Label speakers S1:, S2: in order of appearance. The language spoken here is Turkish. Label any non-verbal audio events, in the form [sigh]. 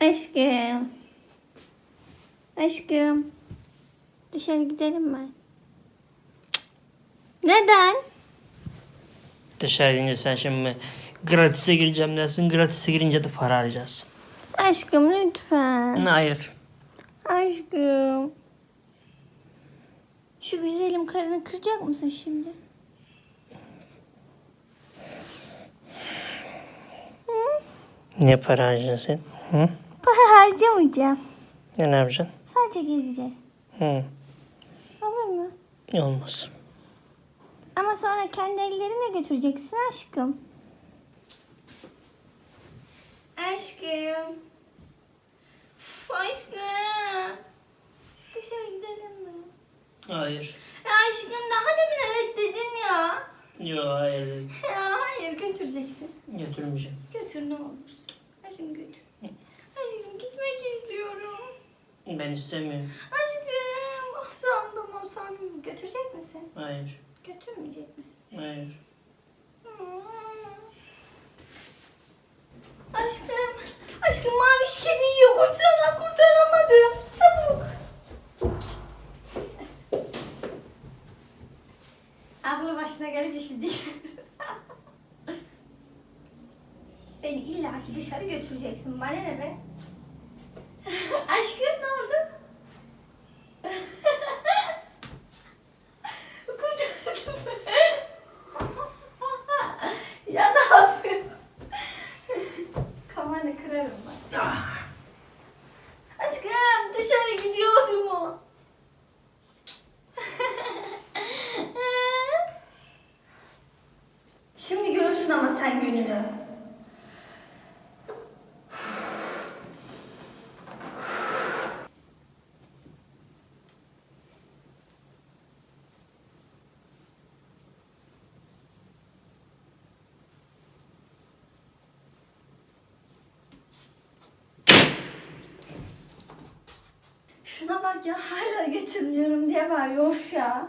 S1: Aşkım. Aşkım. Dışarı gidelim mi? Neden?
S2: Dışarı gidince sen şimdi gratis'e gireceğim dersin. Gratis'e girince de para harcarsın.
S1: Aşkım lütfen.
S2: Hayır.
S1: Aşkım. Şu güzelim karını kıracak mısın şimdi? Hı?
S2: Niye para harcayacaksın sen? Hı?
S1: Para harcamayacağım.
S2: Ne, yapacaksın?
S1: Sadece gezeceğiz.
S2: Hı.
S1: Olur mu?
S2: Olmaz.
S1: Ama sonra kendi ellerine götüreceksin aşkım. Aşkım. Uf, aşkım. Dışarı gidelim mi?
S2: Hayır.
S1: Ya aşkım daha demin evet dedin ya.
S2: Yok hayır. [laughs]
S1: Ya hayır götüreceksin.
S2: Götürmeyeceğim.
S1: Götür ne olur. Aşkım götür. Gitmek istiyorum.
S2: Ben istemiyorum.
S1: Aşkım o sandım o sandım. Götürecek misin?
S2: Hayır.
S1: Götürmeyecek misin?
S2: Hayır.
S1: Hmm. Aşkım, aşkım maviş kedi yiyor. Koçsana kurtaramadım. Çabuk. Aklı başına gelince şimdi. [laughs] Beni illaki dışarı götüreceksin. Bana ne be? [laughs] aşkım ne oldu? [laughs] Kurtardım. [laughs] ya ne yapıyorsun? Kafanı kırarım bak. Aşkım dışarı gidiyorsun mu? Şimdi görürsün ama sen gününü. Şuna bak ya hala götürmüyorum diye var of ya.